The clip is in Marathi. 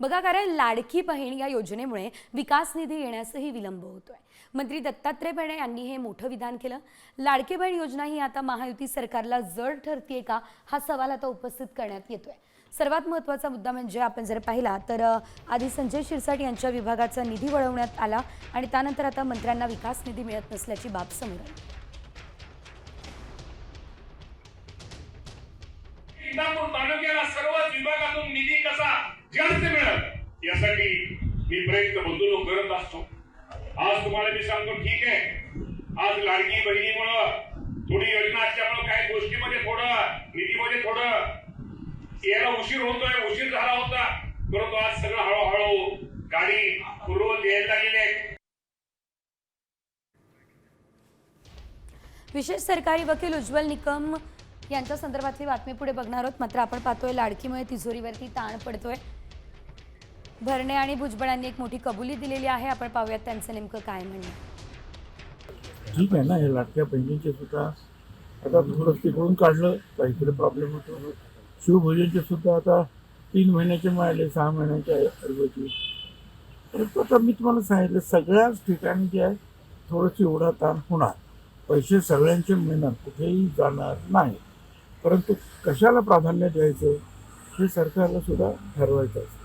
बघा कारण लाडकी बहीण या योजनेमुळे विकास निधी येण्यासही विलंब होतोय. मंत्री दत्तात्रय भरणे यांनी हे मोठं विधान केलं. लाडकी बहीण योजना ही आता महायुती सरकारला जड ठरतीये का हा सवाल आता उपस्थित करण्यात येतोय. सर्वात महत्त्वाचा मुद्दा म्हणजे आपण जर पाहिला तर आधी संजय शिरसाट यांच्या विभागाचा निधी वळवण्यात आला आणि त्यानंतर आता मंत्र्यांना विकास निधी मिळत नसल्याची बाब समोर आली. तालुक्याला विभागातून निधी कसा जास्त मिळत यासाठी मी प्रयत्न बंधू करत असतो आज तुम्हाला मी सांगतो ठीक आहे आज लाडकी बहिणीमुळं थोडी योजना असल्यामुळं काही गोष्टीमध्ये थोडं निधीमध्ये थोडं। यायला उशीर होतोय उशीर झाला होता। परंतु आज सगळं हळूहळू गाडी पूर्वत यायला लागलेली आहे. विशेष सरकारी वकील उज्ज्वल निकम यांच्या संदर्भातली बातमी पुढे बघणार आहोत. मात्र आपण पाहतोय लाडकीमुळे तिजोरीवरती ताण पडतोय. भरणे आणि भुजबळांनी एक मोठी कबुली दिलेली आहे. आपण पाहूयात त्यांचं नेमकं काय म्हणणं ठीक आहे ना हे लाटक्या बहिणींचे सुद्धा आता थोडं तिकडून काढलं काहीतरी इकडे प्रॉब्लेम होतो. शिवभोजनचे सुद्धा आता तीन महिन्याचे मिळाले सहा महिन्याच्या ऐवजी परंतु आता मी तुम्हाला सांगितलं सगळ्याच ठिकाणी जे आहे थोडंशी ओढाताण होणार. पैसे सगळ्यांचे मिळणार कुठेही जाणार नाही. परंतु कशाला प्राधान्य द्यायचं हे सरकारला सुद्धा ठरवायचं असतं.